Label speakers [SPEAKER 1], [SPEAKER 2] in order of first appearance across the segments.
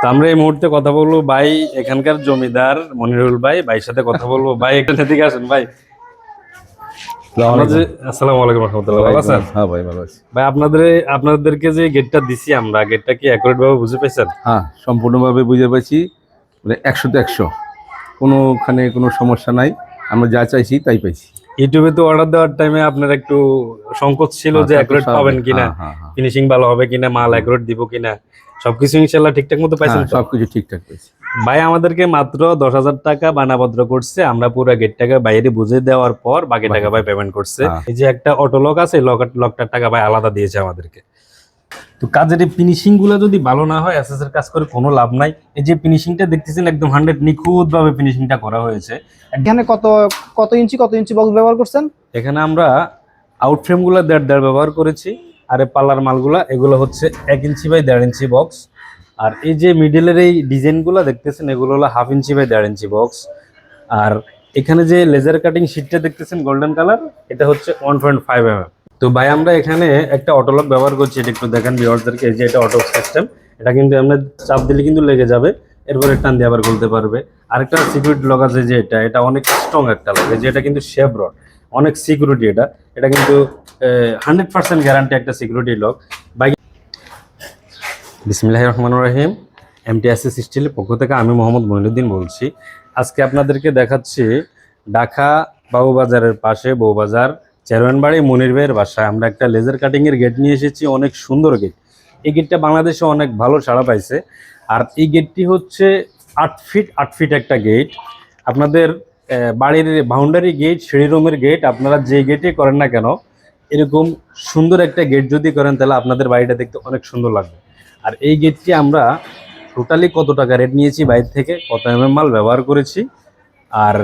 [SPEAKER 1] তো আমরা এই মুহূর্তে কথা বলব ভাই এখানকার জমিদার মনিরুল ভাই। ভাইয়ের সাথে কথা বলব। ভাই এখানে দিকে আসেন ভাই। আসসালামু আলাইকুম রহমতুল্লাহ ভালো আছেন?
[SPEAKER 2] হ্যাঁ ভাই ভালো আছি।
[SPEAKER 1] ভাই আপনাদের আপনাদেরকে যে গেটটা দিছি আমরা গেটটা কি অ্যাকুরেট ভাবে বুঝে
[SPEAKER 2] হ্যাঁ সম্পূর্ণভাবে বুঝে পাচ্ছি মানে একশো তো একশো। কোনোখানে কোনো সমস্যা নাই। আমরা যা চাইছি তাই পাইছি।
[SPEAKER 1] ইউটিউবে তো অর্ডার দেওয়ার টাইমে আপনার একটু সংকোচ ছিল যে
[SPEAKER 2] হ্যাঁ, তা
[SPEAKER 1] অ্যাকুরেট পাবেন কিনা।
[SPEAKER 2] হ্যাঁ, হ্যাঁ, হ্যাঁ।
[SPEAKER 1] ফিনিশিং ভালো হবে কিনা মাল অ্যাকুরেট দিব কিনা। সবকিছু ইনশাল্লাহ ঠিকঠাক মতো পাইছেন
[SPEAKER 2] হ্যাঁ, সবকিছু ঠিকঠাক পেয়েছি
[SPEAKER 1] ভাই আমাদেরকে মাত্র দশ হাজার টাকা বানাপত্র করছে। আমরা পুরো গেটটাকে বাইরে বুঝে দেওয়ার পর বাকি টাকা ভাই পেমেন্ট করছে।
[SPEAKER 2] হ্যাঁ।
[SPEAKER 1] এই যে একটা অটো লক আছে লকটার টাকা ভাই আলাদা দিয়েছে আমাদেরকে। তো কাজের এই ফিনিশিংগুলো যদি ভালো না হয় এসএস এর কাজ করে কোনো লাভ নাই। এই যে ফিনিশিংটা দেখতেছেন একদম হান্ড্রেড নিখুঁত ভাবে ফিনিশিংটা করা হয়েছে।
[SPEAKER 3] এখানে কত কত ইঞ্চি কত ইঞ্চি বক্স ব্যবহার করছেন?
[SPEAKER 1] এখানে আমরা আউট ফ্রেমগুলো দেড় দেড় ব্যবহার করেছি। আর এই পাল্লার মালগুলা, এগুলো হচ্ছে এক ইঞ্চি বাই দেড় ইঞ্চি বক্স আর এই যে মিডিলের এই ডিজাইনগুলো দেখতেছেন, এগুলো হলো হাফ ইঞ্চি বাই দেড় ইঞ্চি বক্স আর এখানে যে লেজার কাটিং শিটটা দেখতেছেন গোল্ডেন কালার এটা হচ্ছে ওয়ান পয়েন্ট ফাইভ এম তো ভাই, আমরা এখানে একটা অটোলক ব্যবহার করছি, এটা একটু দেখেন ভিওয়ার্সদেরকে যে এটা অটো সিস্টেম এটা কিন্তু আমরা চাপ দিলে কিন্তু লেগে যাবে, এরপরে টান দিয়ে আবার খুলতে পারবে। আরেকটা সিকিউরিটি লক আছে যে এটা এটা অনেক স্ট্রং একটা লক যে এটা কিন্তু শেপ রড অনেক সিকিউরিটি এটা। এটা কিন্তু হান্ড্রেড পার্সেন্ট গ্যারান্টি একটা সিকিউরিটি লক বাইক বিসমিল্লাহ রহমান রহিম এমটিএসএস স্টিলের পক্ষ থেকে আমি মোহাম্মদ মহিনুদ্দিন বলছি। আজকে আপনাদেরকে দেখাচ্ছি ঢাকা বাবুবাজারের পাশে বউবাজার, চেরোয়ানবাড়ি মনির ভাইয়ের বাসায়। আমরা একটা লেজার কাটিংয়ের গেট নিয়ে এসেছি, অনেক সুন্দর গেট এই গেটটা বাংলাদেশে অনেক ভালো সাড়া পাইছে। আর এই গেটটি হচ্ছে আট ফিট আট ফিট একটা গেট আপনাদের বাড়ির বাউন্ডারি গেট সিঁড়ি রুমের গেট আপনারা যে গেটে করেন না কেন, এরকম সুন্দর একটা গেট যদি করেন, তাহলে আপনাদের বাড়িটা দেখতে অনেক সুন্দর লাগবে। আর এই গেটটি আমরা টোটালি কত টাকা রেট নিয়েছি বাইরে থেকে, কত এম মাল ব্যবহার করেছি, আর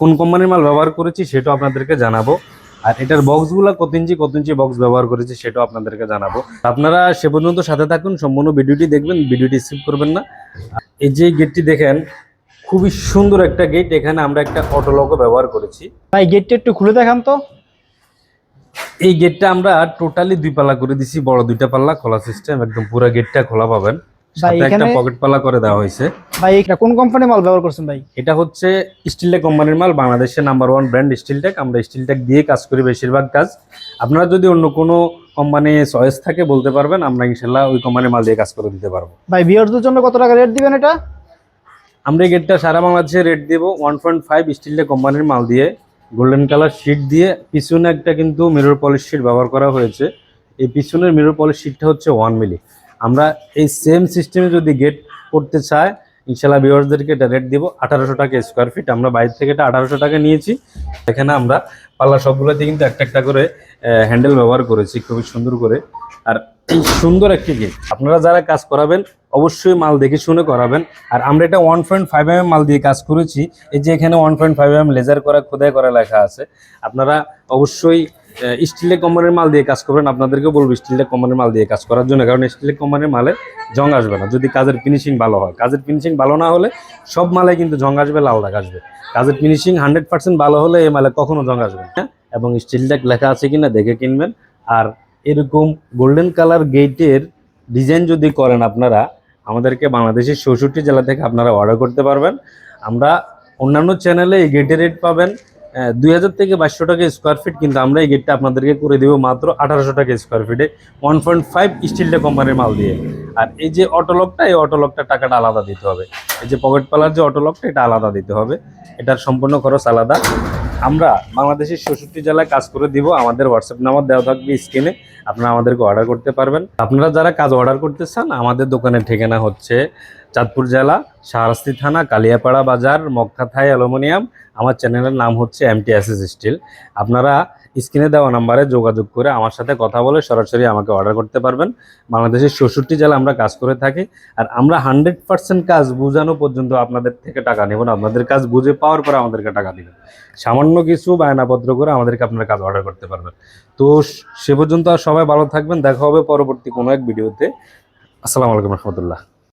[SPEAKER 1] কোন কোম্পানির মাল ব্যবহার করেছি সেটাও আপনাদেরকে জানাব। আর এটার বক্সগুলো কত ইঞ্চি কত ইঞ্চি বক্স ব্যবহার করেছি সেটাও আপনাদেরকে জানাব। আপনারা সে পর্যন্ত সাথে থাকুন, সম্পূর্ণ ভিডিওটি দেখবেন, ভিডিওটি স্কিপ করবেন না। এই যে গেটটি দেখেন খুবই সুন্দর একটা গেট এখানে আমরা একটা অটো লকও ব্যবহার করেছি।
[SPEAKER 3] ভাই গেটটা একটু খুলে দেখান তো।
[SPEAKER 1] এই গেটটা আমরা টোটালি দুই পাল্লা করে দিছি বড় দুইটা পাল্লা খোলা সিস্টেম একদম পুরো গেটটা খোলা পাবেন। সাথে একটা পকেট পাল্লা করে দেওয়া হয়েছে।
[SPEAKER 3] ভাই এটা কোন কোম্পানি মাল ব্যবহার করছেন ভাই?
[SPEAKER 1] এটা হচ্ছে স্টিলটেক কোম্পানির মাল বাংলাদেশের নাম্বার ওয়ান ব্র্যান্ড স্টিলটেক আমরা স্টিলটেক দিয়ে কাজ করি বেশিরভাগ কাজ। আপনারা যদি অন্য কোনো কোম্পানি চয়েস থাকে বলতে পারবেন। আমরা ইনশাল্লাহ ওই কোম্পানির মাল দিয়ে কাজ করে দিতে পারব।
[SPEAKER 3] ভাই বিয়ারদের জন্য কত টাকা রেট দিবেন এটা?
[SPEAKER 1] আমরা এই গেটটা সারা বাংলাদেশে রেট দেবো ওয়ান পয়েন্ট ফাইভ স্টিলটেক কোম্পানির মাল দিয়ে। গোল্ডেন কালার শিট দিয়ে পিছনে একটা কিন্তু মিরর পলিশ শিট ব্যবহার করা হয়েছে। এই পিছনের মিরর পলিশ শিটটা হচ্ছে ওয়ান মিলি আমরা এই সেম সিস্টেমে যদি গেট করতে চাই ইনশাল্লাহ ভিউয়ার্সদেরকে এটা রেট দিব আঠারোশো টাকা স্কোয়ার ফিট আমরা বাইরে থেকে এটা আঠারোশো টাকা নিয়েছি। এখানে আমরা পাল্লা সবগুলোতে কিন্তু একটা একটা করে হ্যান্ডেল ব্যবহার করেছি, খুবই সুন্দর করে। আর সুন্দর একটি গেট আপনারা যারা কাজ করাবেন অবশ্যই মাল দেখে শুনে করাবেন। আর আমরা এটা ওয়ান পয়েন্ট ফাইভ এম মাল দিয়ে কাজ করেছি। এই যে এখানে one point five M laser করা, খোদাই করা লেখা আছে। আপনারা অবশ্যই স্টিলের কোম্পানির মাল দিয়ে কাজ করবেন। আপনাদেরকে বলব স্টিলের কোম্পানির মাল দিয়ে কাজ করার জন্য। কারণ স্টিলের কোম্পানির মালে জং আসবে না। যদি কাজের ফিনিশিং ভালো হয়। কাজের ফিনিশিং ভালো না হলে সব মালে কিন্তু জং আসবে, লাল দাগ আসবে। কাজের ফিনিশিং হান্ড্রেড পার্সেন্ট ভালো হলে এই মালে কখনো জং আসবে না। এবং স্টিল স্টিলটেক লেখা আছে কিনা দেখে কিনবেন। আর এরকম গোল্ডেন কালার গেটের ডিজাইন যদি করেন আপনারা আমাদেরকে বাংলাদেশের চৌষট্টি জেলা থেকে আপনারা অর্ডার করতে পারবেন। আমরা অন্যান্য চ্যানেলে এই গেটের রেট পাবেন। দুই হাজার থেকে বাইশশো টাকা স্কোয়ার ফিট কিন্তু আমরা এই গেটটা আপনাদেরকে করে দেবো মাত্র আঠারোশো টাকা স্কোয়ার ফিটে ওয়ান পয়েন্ট ফাইভ স্টিলটা কোম্পানির মাল দিয়ে। আর এই যে অটোলকটা এই অটোলকটা টাকাটা আলাদা দিতে হবে। এই যে পকেট পালার যে অটোলকটা এটা আলাদা দিতে হবে। এটার সম্পূর্ণ খরচ আলাদা। আমরা বাংলাদেশের চৌষট্টি জেলায় কাজ করে দিব। আমাদের হোয়াটসঅ্যাপ নাম্বার দেওয়া থাকবে স্ক্রিনে আপনারা আমাদেরকে অর্ডার করতে পারবেন। আপনারা যারা কাজ অর্ডার করতে চান, আমাদের দোকানের ঠিকানা হচ্ছে চাঁদপুর জেলা, শাহরাস্তি থানা, কালিয়াপাড়া বাজার, মক্কা থাই অ্যালুমিনিয়াম। আমার চ্যানেলের নাম হচ্ছে এমটিএসএস স্টিল আপনারা স্ক্রিনে দেওয়া নাম্বারে যোগাযোগ করে আমার সাথে কথা বলে সরাসরি আমাকে অর্ডার করতে পারবেন। বাংলাদেশের চৌষট্টি জেলা আমরা কাজ করে থাকি আর আমরা হান্ড্রেড পার্সেন্ট কাজ বোঝানো পর্যন্ত আপনাদের থেকে টাকা নেব না। আপনাদের কাজ বুঝে পাওয়ার পরে আমাদেরকে টাকা দিবেন। সামান্য কিছু বায়নাপত্র করে আমাদেরকে আপনার কাজ অর্ডার করতে পারবেন। তো সে পর্যন্ত আর সবাই ভালো থাকবেন। দেখা হবে পরবর্তী কোনো এক ভিডিওতে। আসসালামু আলাইকুম রহমতুল্লাহ।